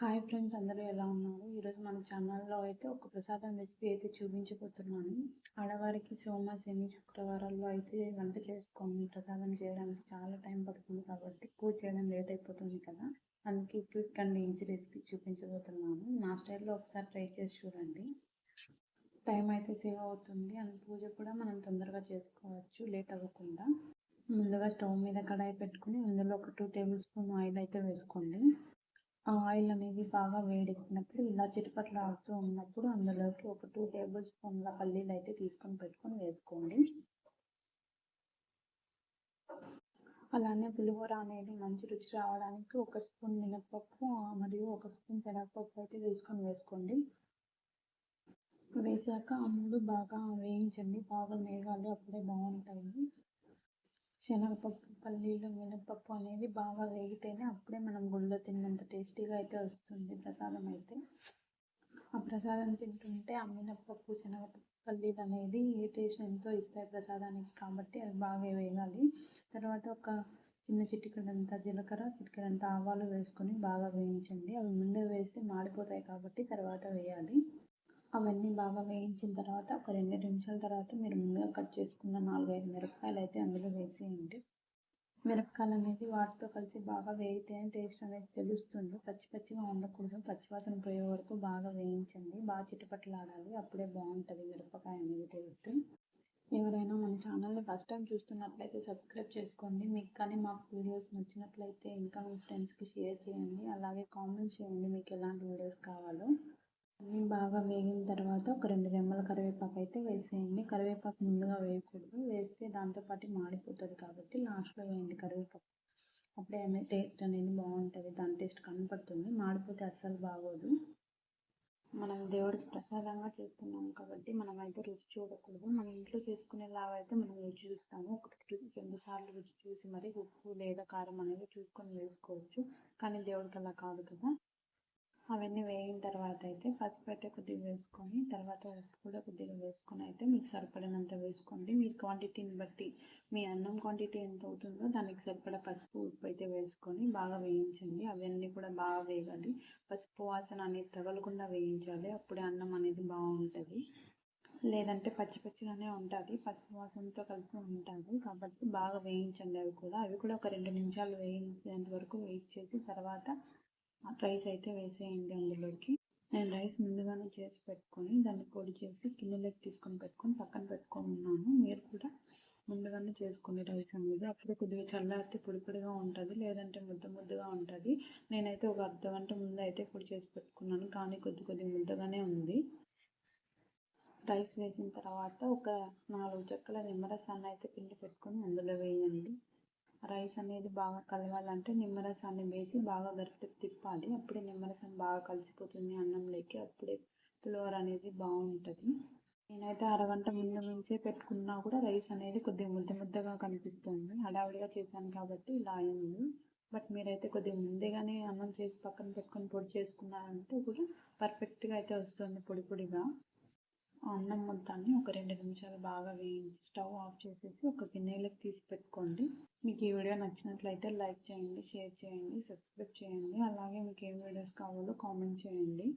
Hi friends అందరూ ఎలా ఉన్నారు? ఈరోజు మన ఛానల్లో అయితే ఒక ప్రసాదం రెసిపీ అయితే చూపించబోతున్నాను. ఆడవారికి సోమ శని శుక్రవారాల్లో అయితే వంట చేసుకొని ప్రసాదం చేయడానికి చాలా టైం పడుతుంది కాబట్టి పూజ చేయడం లేట్ అయిపోతుంది కదా. అందుకే క్విక్ అండ్ ఈజీ రెసిపీ చూపించబోతున్నాను. నా స్టైల్లో ఒకసారి ట్రై చేసి చూడండి. టైం అయితే సేవ్ అవుతుంది. అండ్ పూజ కూడా మనం తొందరగా చేసుకోవచ్చు లేట్ అవ్వకుండా. ముందుగా స్టవ్ మీద కడాయి పెట్టుకుని అందులో ఒక టూ టేబుల్ స్పూన్ ఆయిల్ అయితే వేసుకోండి. ఆయిల్ అనేది బాగా వేడెక్కినప్పుడు ఇలా చిటపట్లు ఆడుతూ ఉన్నప్పుడు అందులోకి ఒక టూ టేబుల్ స్పూన్ల పల్లీలు అయితే తీసుకొని పెట్టుకొని వేసుకోండి. అలానే పులిహోర అనేది మంచి రుచి రావడానికి ఒక స్పూన్ మినప్పప్పు మరియు ఒక స్పూన్ శనగపప్పు అయితే తీసుకొని వేసుకోండి. వేసాక ముందు బాగా వేయించండి. బాగా మేఘాలు అప్పుడే బాగుంటాయి. శనగపప్పు పల్లీలు మినపప్పు అనేది బాగా వేగితేనే అప్పుడే మనం గుళ్ళో తిన్నంత టేస్టీగా అయితే వస్తుంది ప్రసాదం అయితే. ఆ ప్రసాదం తింటుంటే ఆ మినపప్పు శనగపప్పు పల్లీలు అనేది ఏ టేస్ట్ ఎంతో ఇస్తాయి ప్రసాదానికి కాబట్టి అవి బాగా వేయాలి తర్వాత ఒక చిన్న చిటికడంత జీలకర్ర చిటికడంత ఆవాలు వేసుకొని బాగా వేయించండి. అవి ముందే వేస్తే మాడిపోతాయి కాబట్టి తర్వాత వేయాలి. అవన్నీ బాగా వేయించిన తర్వాత ఒక రెండు నిమిషాల తర్వాత మీరు ముందుగా కట్ చేసుకున్న నాలుగైదు మిరపకాయలు అయితే అందులో వేసేయండి. మిరపకాయలు అనేది వాటితో కలిసి బాగా వేగితేనే టేస్ట్ అనేది తెలుస్తుంది. పచ్చి పచ్చిగా ఉండకూడదు. పచ్చివాసన పోయే వరకు బాగా వేయించండి. బాగా చిట్టుపట్లాడాలి అప్పుడే బాగుంటుంది మిరపకాయ అనేది టేస్ట్. ఎవరైనా మన ఛానల్ని ఫస్ట్ టైం చూస్తున్నట్లయితే సబ్స్క్రైబ్ చేసుకోండి. మీకు కానీ మాకు వీడియోస్ నచ్చినట్లయితే ఇంకా మీ ఫ్రెండ్స్కి షేర్ చేయండి. అలాగే కామెంట్ చేయండి మీకు ఎలాంటి వీడియోస్ కావాలో. అన్నీ బాగా వేగిన తర్వాత ఒక రెండు రెమ్మల కరివేపాకు అయితే వేసేయండి. కరివేపాకు ముందుగా వేయకూడదు. వేస్తే దాంతోపాటు మాడిపోతుంది కాబట్టి లాస్ట్లో వేయండి కరివేపాకు. అప్పుడే అనేది టేస్ట్ అనేది బాగుంటుంది. దాని టేస్ట్ కనపడుతుంది. మాడిపోతే అస్సలు బాగోదు. మనం దేవుడికి ప్రసాదంగా చేస్తున్నాం కాబట్టి మనం అయితే రుచి చూడకూడదు. మన ఇంట్లో చేసుకునేలాగా అయితే మనం రుచి చూస్తాము. ఒకటి రెండు సార్లు రుచి చూసి మరి ఉప్పు లేదా కారం అనేది చూసుకొని వేసుకోవచ్చు. కానీ దేవుడికి అలా కాదు కదా. అవన్నీ వేగిన తర్వాత అయితే పసుపు అయితే కొద్దిగా వేసుకొని తర్వాత ఉప్పు కూడా కొద్దిగా వేసుకొని అయితే మీకు సరిపడినంత వేసుకోండి. మీ క్వాంటిటీని బట్టి మీ అన్నం క్వాంటిటీ ఎంత అవుతుందో దానికి సరిపడా పసుపు ఉప్పు అయితే వేసుకొని బాగా వేయించండి. అవన్నీ కూడా బాగా వేయాలి పసుపు వాసన అనేది తగలకుండా వేయించాలి. అప్పుడే అన్నం అనేది బాగుంటుంది. లేదంటే పచ్చి పచ్చిగానే ఉంటుంది. పసుపు వాసనతో కలిపి ఉంటుంది. కాబట్టి బాగా వేయించండి అవి కూడా. అవి కూడా ఒక రెండు నిమిషాలు వేయించేంత వరకు వెయిట్ చేసి తర్వాత రైస్ అయితే వేసేయండి అందులోకి. నేను రైస్ ముందుగానే చేసి పెట్టుకొని దాన్ని పొడి చేసి గిన్నెలోకి తీసుకొని పెట్టుకొని పక్కన పెట్టుకొని ఉన్నాను మీరు కూడా ముందుగానే చేసుకుని రైస్ అనేది. అప్పుడు కొద్దిగా చల్లారితే పొడి పొడిగా ఉంటుంది లేదంటే ముద్ద ముద్దగా ఉంటుంది. నేనైతే ఒక అర్ధ గంట ముందు అయితే పొడి చేసి పెట్టుకున్నాను కానీ కొద్ది కొద్ది ముద్దగానే ఉంది. రైస్ వేసిన తర్వాత ఒక నాలుగు చెక్కల నిమ్మరసాన్ని అయితే పిండి పెట్టుకొని అందులో వేయండి. రైస్ అనేది బాగా కలవాలంటే నిమ్మరసాన్ని వేసి బాగా గరిటె తిప్పాలి. అప్పుడే నిమ్మరసం బాగా కలిసిపోతుంది అన్నంలోకి అప్పుడే పులిహోర అనేది బాగుంటుంది. నేనైతే అరగంట ముందు నుంచే పెట్టుకున్నా కూడా రైస్ అనేది కొద్దిగా ముద్ద ముద్దగా కనిపిస్తుంది. హడావిడిగా చేశాను కాబట్టి ఇలా అయింది. బట్ మీరైతే కొద్దిగా ముందుగానే అన్నం చేసి పక్కన పెట్టుకొని పొడి చేసుకున్నారంటే కూడా పర్ఫెక్ట్గా అయితే వస్తుంది పొడి పొడిగా. అన్నం మొత్తాన్ని ఒక రెండు నిమిషాలు బాగా వేయించి స్టవ్ ఆఫ్ చేసేసి ఒక గిన్నెలకు తీసి పెట్టుకోండి. మీకు ఈ వీడియో నచ్చినట్లయితే లైక్ చేయండి షేర్ చేయండి సబ్స్క్రైబ్ చేయండి. అలాగే మీకు ఏం వీడియోస్ కావాలో కామెంట్ చేయండి.